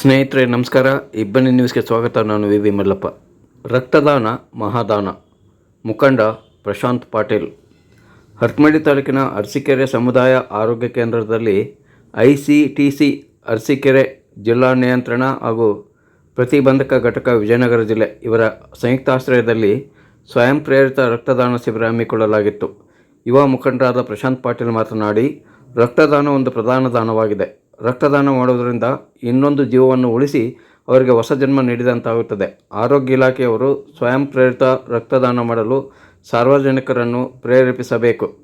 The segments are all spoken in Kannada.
ಸ್ನೇಹಿತರೆ, ನಮಸ್ಕಾರ. ಇಬ್ಬನಿ ನ್ಯೂಸ್ಗೆ ಸ್ವಾಗತ. ನಾನು ವಿ ವಿ ಮಲ್ಲಪ್ಪ. ರಕ್ತದಾನ, ಮಹಾದಾನ. ಮುಖಂಡ ಪ್ರಶಾಂತ್ ಪಾಟೀಲ್. ಹರಪನಹಳ್ಳಿ ತಾಲೂಕಿನ ಅರಸೀಕೆರೆ ಸಮುದಾಯ ಆರೋಗ್ಯ ಕೇಂದ್ರದಲ್ಲಿ I C T C, Arsikere ಜಿಲ್ಲಾ ನಿಯಂತ್ರಣ ಹಾಗೂ ಪ್ರತಿಬಂಧಕ ಘಟಕ ವಿಜಯನಗರ ಜಿಲ್ಲೆ ಇವರ ಸಂಯುಕ್ತಾಶ್ರಯದಲ್ಲಿ ಸ್ವಯಂ ಪ್ರೇರಿತ ರಕ್ತದಾನ ಶಿಬಿರ ಹಮ್ಮಿಕೊಳ್ಳಲಾಗಿತ್ತು. ಯುವ ಮುಖಂಡರಾದ ಪ್ರಶಾಂತ್ ಪಾಟೀಲ್ ಮಾತನಾಡಿ, ರಕ್ತದಾನ ಒಂದು ಪ್ರಧಾನ ದಾನವಾಗಿದೆ. ರಕ್ತದಾನ ಮಾಡುವುದರಿಂದ ಇನ್ನೊಂದು ಜೀವವನ್ನು ಉಳಿಸಿ ಅವರಿಗೆ ಹೊಸ ಜನ್ಮ ನೀಡಿದಂತಾಗುತ್ತದೆ. ಆರೋಗ್ಯ ಇಲಾಖೆಯವರು ಸ್ವಯಂ ಪ್ರೇರಿತ ರಕ್ತದಾನ ಮಾಡಲು ಸಾರ್ವಜನಿಕರನ್ನು ಪ್ರೇರೇಪಿಸಬೇಕು.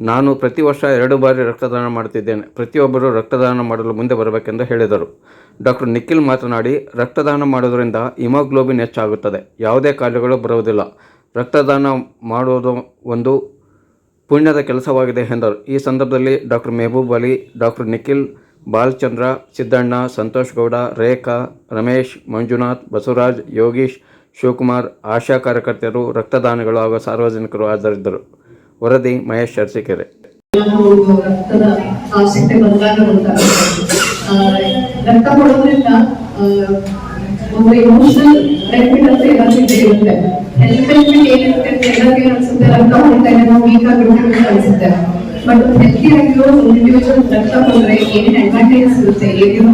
ನಾನು ಪ್ರತಿ ವರ್ಷ ಎರಡು ಬಾರಿ ರಕ್ತದಾನ ಮಾಡುತ್ತಿದ್ದೇನೆ. ಪ್ರತಿಯೊಬ್ಬರು ರಕ್ತದಾನ ಮಾಡಲು ಮುಂದೆ ಬರಬೇಕೆಂದು ಹೇಳಿದರು. ಡಾಕ್ಟರ್ ನಿಖಿಲ್ ಮಾತನಾಡಿ, ರಕ್ತದಾನ ಮಾಡೋದರಿಂದ ಹಿಮೋಗ್ಲೋಬಿನ್ ಹೆಚ್ಚಾಗುತ್ತದೆ. ಯಾವುದೇ ಕಾಯಿಲೆಗಳು ಬರುವುದಿಲ್ಲ. ರಕ್ತದಾನ ಮಾಡುವುದು ಒಂದು ಪುಣ್ಯದ ಕೆಲಸವಾಗಿದೆ ಎಂದರು. ಈ ಸಂದರ್ಭದಲ್ಲಿ ಡಾಕ್ಟರ್ ಮೆಹಬೂಬ್ ಅಲಿ ಡಾಕ್ಟರ್ ನಿಖಿಲ್ ಬಾಲಚಂದ್ರ, ಸಿದ್ದಣ್ಣ ಸಂತೋಷ್ ಗೌಡ ರೇಖಾ, ರಮೇಶ್, ಮಂಜುನಾಥ್, ಬಸವರಾಜ್, ಯೋಗೀಶ್, ಶಿವಕುಮಾರ್, ಆಶಾ ಕಾರ್ಯಕರ್ತರು ರಕ್ತದಾನಿಗಳು ಹಾಗೂ ಸಾರ್ವಜನಿಕರು ಹಾಜರಿದ್ದರು. ವರದಿ ಮಹೇಶ್ ಅರಸೀಕೆರೆ. ಒಂದು ಎಮೋಷನಲ್ ಬೆನಿಫಿಟ್ ಅಂತ ಎಲ್ಲರಿಗೂ ಇರುತ್ತೆ ಹೆಲ್ತ್ ಬೆನಿಫಿಟ್ ಏನಿರುತ್ತೆ ಅಂತ ಎಲ್ಲರಿಗೂ ಅನ್ಸುತ್ತೆ ರಕ್ತ ಹೊಡಿತಾ ಇದೆ ನಾವು ವೀಕ್ ಆಗಿರುತ್ತೆ ಅಂತ ಅನ್ಸುತ್ತೆ. ಬಟ್ ಹೆಲ್ತಿ ಆಗಿರೋ ಇಂಡಿವಿಜುವಲ್ ರಕ್ತ ಕೊಟ್ರೆ ಏನೇನು ಅಡ್ವಾಂಟೇಜಸ್ ಇರುತ್ತೆ ಏನೇನು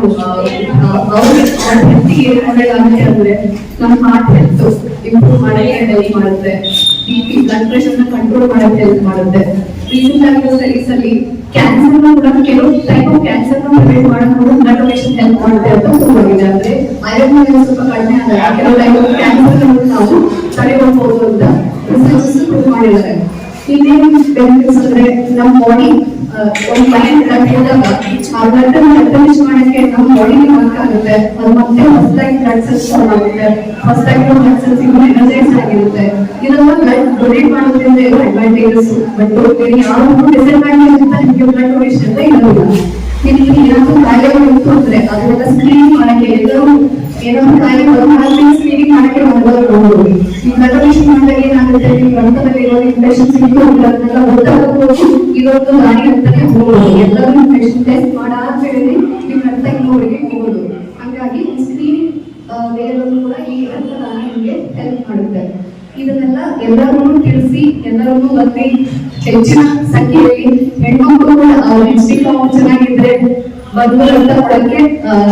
ಅವ್ರಿಗೆ ಹೆಲ್ತಿ ಏನು ಒಳ್ಳೇದಾಗುತ್ತೆ ಅಂದ್ರೆ ನಮ್ಮ ಹಾರ್ಟ್ ಹೆಲ್ತ್ ಇಂಪ್ರೂವ್ ಮಾಡಕ್ಕೆ ಹೆಲ್ಪ್ ಮಾಡುತ್ತೆ. ಬಿ ಪಿ ಬ್ಲಡ್ ಕಂಟ್ರೋಲ್ ಮಾಡಕ್ಕೆ ಹೆಲ್ಪ್ ಮಾಡುತ್ತೆ. ರೀಸೆಂಟ್ ಆಗಿರೋ ಸ್ಟಡೀಸ್ ಅಲ್ಲಿ ಕ್ಯಾನ್ಸರ್ ಕೂಡ ಕೆಲವು ಟೈಪ್ ಆಫ್ ಕ್ಯಾನ್ಸರ್ನ ಪ್ರಿವೆಂಟ್ ಕೂಡ ಬ್ಲಡ್ ಡೊನೇಷನ್ ಹೆಲ್ಪ್ ಮಾಡುತ್ತೆ ಅಂತ ಆಗಿದೆ ಅಂದ್ರೆ ಐರನ್ ಸ್ವಲ್ಪ ಕಡಿಮೆ ಆದಾಗ ಕೆಲವು ಟೈಪ್ ಆಫ್ ಕ್ಯಾನ್ಸರ್ ನಾವು ಇನ್ನೇನು ಬೆನಿಫಿಟ್ಸ್ ಅಂದ್ರೆ ನಮ್ಮ ಬಾಡಿ ಒಂದು ಮೈಂಡ್ ಹೋದಾಗ ಬ್ಲಡ್ ಅನ್ನು ಮಾಡಕ್ಕೆ ನಮ್ಮ ಬಾಡಿಗೆ ವರ್ಕ್ ಆಗುತ್ತೆ. ಅದು ಮತ್ತೆ ಹೊಸದಾಗಿ ಬ್ಲಡ್ ಸೆಲ್ಸ್ ಫಾರ್ಮ್ ಆಗುತ್ತೆ. ಹೊಸದಾಗಿ ಬ್ಲಡ್ ಸೆಲ್ಸ್ ಎನರ್ಜೈಸ್ ಆಗಿರುತ್ತೆ. ಬ್ಲಡ್ ಡೊನೇಟ್ ಮಾಡೋದ್ರಿಂದ ಇರೋ ಅಡ್ವಾಂಟೇಜಸ್ ಬಟ್ ಬೇರೆ ಯಾವ್ದು ಡಿಸ್ಅಡ್ವಾಂಟೇಜ್ ಅಂತ ನಿಮಗೆ ಬ್ಲಡ್ ಡೊನೇಷನ್ ಇರೋದಿಲ್ಲ. ಇಲ್ಲಿ ಏನಾದ್ರು ಕಾಯಿಲೆಗಳು ಇತ್ತು ಅಂದ್ರೆ ಸ್ಕ್ರೀನಿಂಗ್ ಮಾಡಕ್ಕೆ ಎಲ್ಲರೂ ಏನಾದ್ರು ಕಾಯಿಲೆ ಬರೋ ಸ್ಕ್ರೀನಿಂಗ್ ಮಾಡಕ್ಕೆ ಮೊದಲು ನೋಡ್ಬೋದು ಈ ಬ್ಲಡ್ ಡೊನೇಷನ್ ಹೋಗ್ಬೋದು ಎಲ್ಲರೂ ನಿಮ್ಮ ಕೂಡ ಈ ನಿಮಗೆ ಹೆಲ್ಪ್ ಮಾಡುತ್ತೆ. ಇದನ್ನೆಲ್ಲ ಎಲ್ಲರೂ ತಿಳಿಸಿ ಎಲ್ಲರೂ ಹೆಚ್ಚಿನ ಸಂಖ್ಯೆಯಲ್ಲಿ ಹೆಣ್ಮಕ್ಳು ಕೂಡ ಚೆನ್ನಾಗಿದ್ರೆ ಬಂದು ಅಂತ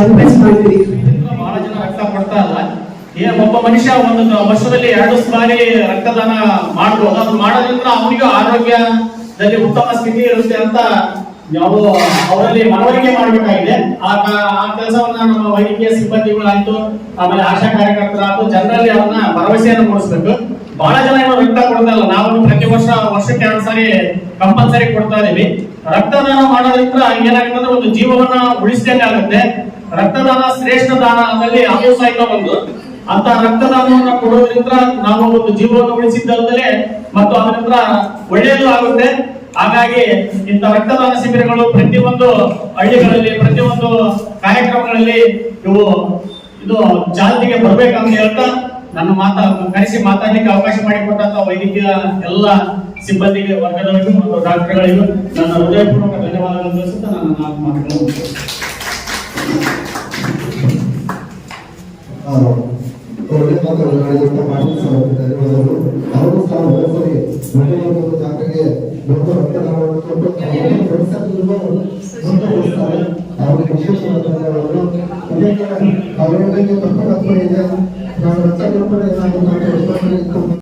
ರಿಕ್ವೆಸ್ಟ್ ಮಾಡ್ತೀವಿ ಬಹಳ ಜನ ರಕ್ತ ಕೊಡ್ತಾ ಇಲ್ಲ ಏನ್ ಒಬ್ಬ ಮನುಷ್ಯ ಒಂದು ವರ್ಷದಲ್ಲಿ ಎರಡು ಬಾರಿ ರಕ್ತದಾನ ಮಾಡಬಹುದು ಅದು ಮಾಡೋದ್ರಿಂದ ಅವನಿಗೂ ಆರೋಗ್ಯದಲ್ಲಿ ಉತ್ತಮ ಸ್ಥಿತಿ ಇರುತ್ತೆ ಅಂತ ನಾವು ಅವರಲ್ಲಿ ಮನವರಿಕೆ ಮಾಡಬೇಕಾಗಿದೆ. ಆ ಆ ಕೆಲಸವನ್ನ ನಮ್ಮ ವೈದ್ಯಕೀಯ ಸಿಬ್ಬಂದಿಗಳಾಯ್ತು, ಆಮೇಲೆ ಆಶಾ ಕಾರ್ಯಕರ್ತರಾಯ್ತು ಜನರಲ್ಲಿ ಅವನ್ನ ಭರವಸೆಯನ್ನು ಮೂಡಿಸ್ಬೇಕು. ಬಹಳ ಜನ ಏನು ರಕ್ತ ಕೊಡ್ತಾ ನಾವು ಪ್ರತಿ ವರ್ಷ ವರ್ಷಕ್ಕೆ ಎರಡು ಸಾರಿ ಕಂಪಲ್ಸರಿ ಕೊಡ್ತಾ ಇದೀವಿ. ರಕ್ತದಾನ ಮಾಡೋದ್ರಿಂದ ಏನಾಗುತ್ತೆ ಅಂದ್ರೆ ಒಂದು ಜೀವವನ್ನ ಉಳಿಸಿದಂಗೆ ಆಗುತ್ತೆ ರಕ್ತದಾನ ಶ್ರೇಷ್ಠ ದಾನ ಸಹಿತ ಒಂದು ಅಂತ ರಕ್ತದಾನವನ್ನ ಕೊಡೋದ್ರಿಂದ ನಾವು ಒಂದು ಜೀವವನ್ನು ಉಳಿಸಿದ್ದಲ್ಲದೆ ಮತ್ತು ಅದರಿಂದ ಒಳ್ಳೆಯದು ಆಗುತ್ತೆ. ಹಾಗಾಗಿ ಇಂಥ ರಕ್ತದಾನ ಶಿಬಿರಗಳು ಪ್ರತಿಯೊಂದು ಹಳ್ಳಿಗಳಲ್ಲಿ, ಪ್ರತಿಯೊಂದು ಕಾರ್ಯಕ್ರಮಗಳಲ್ಲಿ ಇವು ಇದು ಚಾಲ್ತಿಗೆ ಬರ್ಬೇಕಂತ ಹೇಳ್ತಾ ನನ್ನ ಮಾತಾ ಕರೆಸಿ ಮಾತಾಡ್ಲಿಕ್ಕೆ ಅವಕಾಶ ಮಾಡಿಕೊಟ್ಟಂತ ವೈದ್ಯಕೀಯ ಎಲ್ಲ ಸಿಬ್ಬಂದಿಗೆ, ವರ್ಗದವರಿಗೂ ಮತ್ತು ಡಾಕ್ಟರ್ಗಳಿಗೂ ನನ್ನ ಹೃದಯಪೂರ್ವಕ ಧನ್ಯವಾದಗಳನ್ನು ತಿಳಿಸುತ್ತಾ ನನ್ನ ನಾಲ್ಕು ಮಾತುಗಳನ್ನು ಅವರು ಸಹ ಜಾತ್ರೆಗೆ ದೊಡ್ಡ ರಕ್ತದಾನವನ್ನು ಕೊಟ್ಟು ಮುಂದುವರಿಸ್ತಾರೆ ಅವರಿಗೆ ವಿಶೇಷವಾದ ಧನ್ಯವಾದಗಳು ಇದೇ ತರ ಅವರ ಬಗ್ಗೆ ತಪ್ಪು ತಪ್ಪು ಇದೆ ನಾವು ರಕ್ತ ಏನಾಗುತ್ತೆ